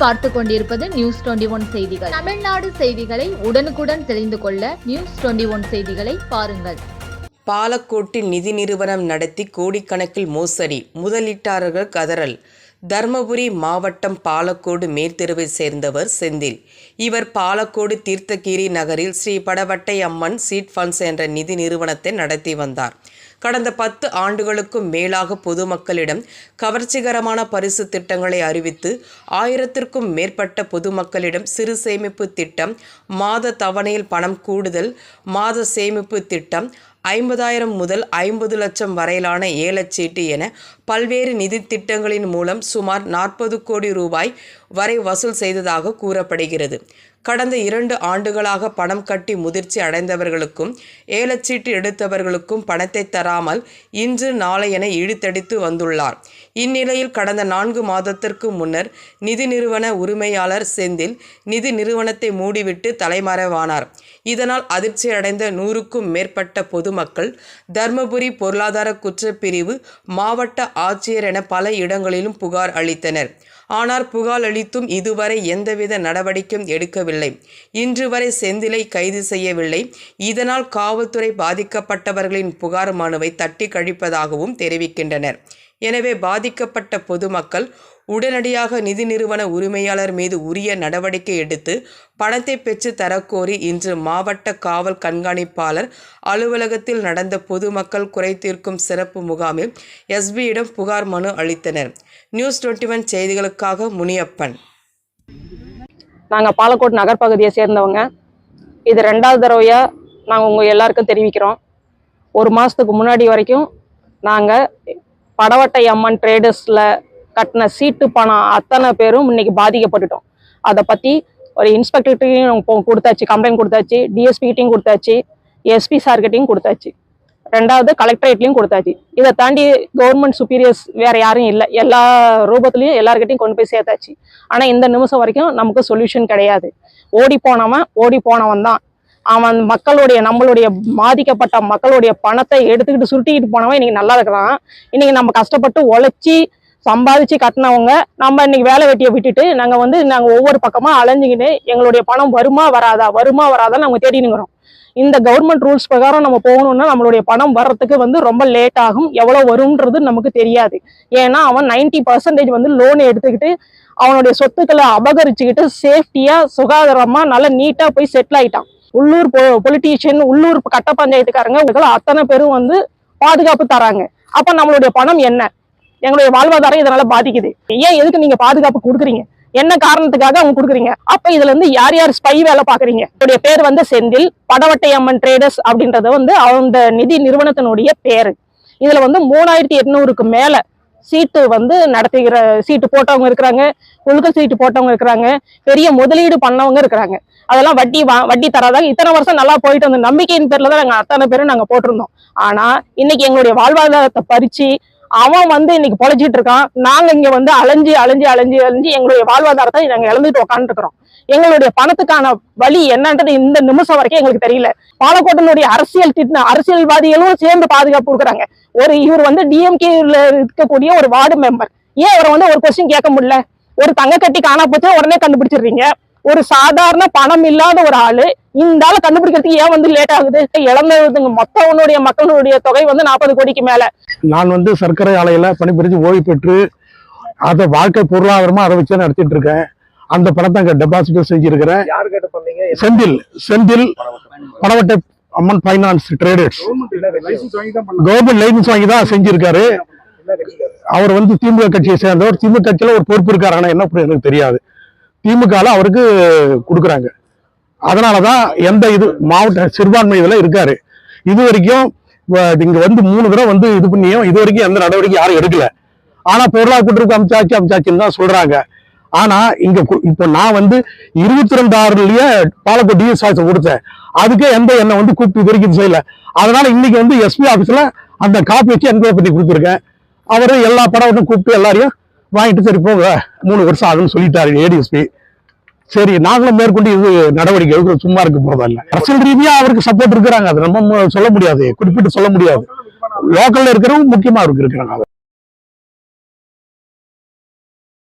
பார்த்து கொண்டிருப்பது news twenty one செய்திகள். தமிழ்நாடு செய்திகளை உடனுக்குடன் தெரிந்து கொள்ள நியூஸ் டுவெண்டி ஒன் செய்திகளை பாருங்கள். பாலக்கோட்டில் நிதி நிறுவனம் நடத்தி கோடிக்கணக்கில் மோசடி முதலீட்டாளர்கள் கதறல். தர்மபுரி மாவட்டம் பாலக்கோடு மேற்தெருவை சேர்ந்தவர் செந்தில். இவர் பாலக்கோடு தீர்த்தகிரி நகரில் ஸ்ரீ படவட்டை அம்மன் சீட் ஃபண்ட்ஸ் என்ற நிதி நிறுவனத்தை நடத்தி வந்தார். கடந்த பத்து ஆண்டுகளுக்கும் மேலாக பொதுமக்களிடம் கவர்ச்சிகரமான பரிசு திட்டங்களை அறிவித்து ஆயிரத்திற்கும் மேற்பட்ட பொதுமக்களிடம் சிறு சேமிப்பு திட்டம் மாத தவணையில் பணம் கூடுதல் மாத சேமிப்பு திட்டம் ஐம்பதாயிரம் முதல் ஐம்பது லட்சம் வரையிலான ஏலச்சீட்டு என பல்வேறு நிதி திட்டங்களின் மூலம் சுமார் நாற்பது கோடி ரூபாய் வரை வசூல் செய்ததாக கூறப்படுகிறது. கடந்த இரண்டு ஆண்டுகளாக பணம் கட்டி முதிர்ச்சி அடைந்தவர்களுக்கும் ஏலச்சீட்டு எடுத்தவர்களுக்கும் பணத்தை தராமல் இன்று நாளை என இழுத்தடித்து வந்துள்ளார். இந்நிலையில் கடந்த நான்கு மாதத்திற்கு முன்னர் நிதி நிறுவன உரிமையாளர் செந்தில் நிதி நிறுவனத்தை மூடிவிட்டு தலைமறைவானார். இதனால் அதிர்ச்சியடைந்த நூறுக்கும் மேற்பட்ட பொதுமக்கள் தர்மபுரி பொருளாதார குற்றப்பிரிவு மாவட்ட ஆட்சியர் என பல இடங்களிலும் புகார் அளித்தனர். ஆனால் புகார் அளித்தும் இதுவரை எந்தவித நடவடிக்கையும் எடுக்கவில்லை. இன்று வரை செந்திலை கைது செய்யவில்லை. இதனால் காவல்துறை பாதிக்கப்பட்டவர்களின் புகார் மனுவை தட்டி கழிப்பதாகவும் தெரிவிக்கின்றனர். எனவே பாதிக்கப்பட்ட பொதுமக்கள் உடனடியாக நிதி நிறுவன உரிமையாளர் மீது உரிய நடவடிக்கை எடுத்து பணத்தை பெற்று தரக்கோரி இன்று மாவட்ட காவல் கண்காணிப்பாளர் அலுவலகத்தில் நடந்த பொதுமக்கள் குறை தீர்க்கும் சிறப்பு முகாமில் எஸ்பியிடம் புகார் மனு அளித்தனர். நியூஸ் டுவெண்ட்டி ஒன் செய்திகளுக்காக முனியப்பன். நாங்கள் பாலக்கோட் நகர் பகுதியை சேர்ந்தவங்க. இது ரெண்டாவது தடவையாக நாங்கள் உங்கள் எல்லாருக்கும் தெரிவிக்கிறோம். ஒரு மாதத்துக்கு முன்னாடி வரைக்கும் நாங்கள் படவட்டை அம்மன் ட்ரேடர்ஸில் கட்டின சீட்டு பணம் அத்தனை பேரும் இன்னைக்கு பாதிக்கப்பட்டுட்டோம். அதை பற்றி ஒரு இன்ஸ்பெக்டர்கிட்டையும் கொடுத்தாச்சு கம்ப்ளைண்ட் கொடுத்தாச்சு டிஎஸ்பிகிட்டையும் கொடுத்தாச்சு எஸ்பி சார்கிட்டையும் கொடுத்தாச்சு. ரெண்டாவது கலெக்டரேட்லையும் கொடுத்தாச்சு. இதை தாண்டி கவர்மெண்ட் சுப்பீரியர்ஸ் வேற யாரும் இல்லை. எல்லா ரூபத்துலையும் எல்லாருக்கிட்டையும் கொண்டு போய் சேர்த்தாச்சு. ஆனால் இந்த நிமிஷம் வரைக்கும் நமக்கு சொல்யூஷன் கிடையாது. ஓடி போனவன் ஓடி போனவன் தான் அவன் மக்களுடைய நம்மளுடைய பாதிக்கப்பட்ட மக்களுடைய பணத்தை எடுத்துக்கிட்டு சுருட்டிக்கிட்டு போனவன் இன்னைக்கு நல்லா இருக்கிறான். இன்னைக்கு நம்ம கஷ்டப்பட்டு உழைச்சி சம்பாதிச்சு கட்டினவங்க நம்ம இன்னைக்கு வேலை வெட்டியை விட்டுட்டு நாங்கள் வந்து நாங்கள் ஒவ்வொரு பக்கமா அலைஞ்சிக்கிட்டு எங்களுடைய பணம் வருமா வராதா வருமா வராதான்னு நாங்கள் தேடினுங்கிறோம் இந்த கவர்மெண்ட் ரூல்ஸ் பிரகாரம் நம்ம போகணும்னா நம்மளுடைய பணம் வர்றதுக்கு வந்து ரொம்ப லேட் ஆகும். எவ்வளோ வரும்ன்றது நமக்கு தெரியாது. ஏன்னா அவன் நைன்டி பர்சன்டேஜ் வந்து லோன் எடுத்துக்கிட்டு அவனுடைய சொத்துக்களை அபகரிச்சுக்கிட்டு சேஃப்டியாக சுகாதாரமாக நல்லா நீட்டாக போய் செட்டில் ஆயிட்டான். உள்ளூர் பொலிட்டீஷியன் உள்ளூர் கட்ட பஞ்சாயத்துக்காரங்க அத்தனை பேரும் வந்து பாதுகாப்பு தராங்க. அப்ப நம்மளுடைய பணம் என்ன? எங்களுடைய வாழ்வாதாரம் இதனால பாதிக்குது. ஏன் எதுக்கு நீங்க பாதுகாப்பு கொடுக்குறீங்க? என்ன காரணத்துக்காக அவங்க கொடுக்குறீங்க? அப்ப இதுல இருந்து யார் யார் ஸ்பை வேலை பாக்குறீங்க என்னுடைய பேர் வந்து செந்தில் படவட்டை அம்மன் ட்ரேடர்ஸ் அப்படின்றது வந்து அந்த நிதி நிறுவனத்தினுடைய பேரு. இதுல வந்து மூணாயிரத்தி எட்நூறுக்கு மேல சீட்டு வந்து நடத்துகிற சீட்டு போட்டவங்க இருக்கிறாங்க குழுக்க சீட்டு போட்டவங்க இருக்கிறாங்க பெரிய முதலீடு பண்ணவங்க இருக்கிறாங்க. அதெல்லாம் வட்டி வா வட்டி தராதாங்க இத்தனை வருஷம் நல்லா போயிட்டு வந்த நம்பிக்கையின் பேர்ல தான் நாங்க அத்தனை பேரும் நாங்க போட்டிருந்தோம். ஆனா இன்னைக்கு எங்களுடைய வாழ்வாதாரத்தை பறிச்சு அவன் வந்து இன்னைக்கு பொழைச்சிட்டு இருக்கான். நாங்க இங்க வந்து அலைஞ்சு அலைஞ்சு அலைஞ்சு அலைஞ்சு எங்களுடைய வாழ்வாதாரத்தை நாங்க இழந்துட்டு உட்காந்துருக்கிறோம் எங்களுடைய பணத்துக்கான வழி என்னன்றது இந்த நிமிஷம் வரைக்கும் எங்களுக்கு தெரியல. பாலக்கோட்டினுடைய அரசியல் திட்டம் அரசியல்வாதிகளும் சேர்ந்து பாதுகாப்பு கொடுக்குறாங்க. ஒரு இவர் வந்து டிஎம்கேல இருக்கக்கூடிய ஒரு வார்டு மெம்பர். ஏன் அவரை வந்து ஒரு கொஸ்டின் கேட்க முடியல? ஒரு தங்க கட்டி காணா போச்சு உடனே கண்டுபிடிச்சிடுறீங்க. ஒரு சாதாரண பணம் இல்லாத ஒரு ஆளு இந்த ஆளை கண்டுபிடிக்கிறதுக்கு ஏன் வந்து லேட் ஆகுது? இழந்தவங்க மொத்தவனுடைய மக்களுடைய தொகை வந்து நாற்பது கோடிக்கு மேல. நான் வந்து சர்க்கரை ஆலையில பணிபுரிஞ்சு ஓய்வு பெற்று அதை வாழ்க்கை பொருளாதாரமா அதை வச்சு நடத்திட்டு இருக்கேன். அந்த பணத்தை அங்க டெபாசிட் செஞ்சிருக்கிறேன். யாரு கிட்ட பண்ணீங்க Senthil. Senthil Panavattai Amman finance traders government licence வாங்கி தான் செஞ்சிருக்காரு. அவர் வந்து திமுக கட்சியை சேர்ந்தவர். திமுக கட்சியில ஒரு பொறுப்பு இருக்காரு. ஆனா என்ன எனக்கு தெரியாது. திமுகல அவருக்கு கொடுக்குறாங்க. அதனாலதான் எந்த இது மாவட்ட சிறுபான்மை இதுல இருக்காரு. இது வரைக்கும் இங்கே வந்து மூணு தடவை வந்து இது பண்ணியும் இது வரைக்கும் எந்த நடவடிக்கை யாரும் எடுக்கல. ஆனால் பொருளாதார கூட்டுறவுக்கு அமிச்சாச்சு அமிச்சாச்சுன்னு தான் சொல்கிறாங்க ஆனால் இங்கே கு- இப்போ நான் வந்து இருபத்தி ரெண்டு ஆறுலயே பாலக்கோட் டிஎஸ் கொடுத்தேன். அதுக்கே எந்த என்னை வந்து கூப்பிட்டு இது வரைக்கும் செய்யலை செய்யல. அதனால இன்னைக்கு வந்து எஸ்பி ஆஃபீஸில் அந்த காப்பி வச்சு என்கொயரி பண்ணி கொடுத்துருக்கேன். அவரும் எல்லா படம் கூப்பிட்டு எல்லாரையும் வாங்கிட்டு சரி போங்க. மூணு வருஷம் ஆகுன்னு சொல்லிட்டாரு ஏடிஎஸ்பி சரி நாங்களும் மேற்கொண்டு இது நடவடிக்கை எடுக்கிற சும்மா இருக்க இல்ல அரசியல் ரீதியா அவருக்கு சப்போர்ட் இருக்கிறாங்க. அது நம்ம சொல்ல முடியாது. குறிப்பிட்டு சொல்ல முடியாது. லோக்கல்ல இருக்கிறவங்க முக்கியமா இருக்கு இருக்கிறாங்க.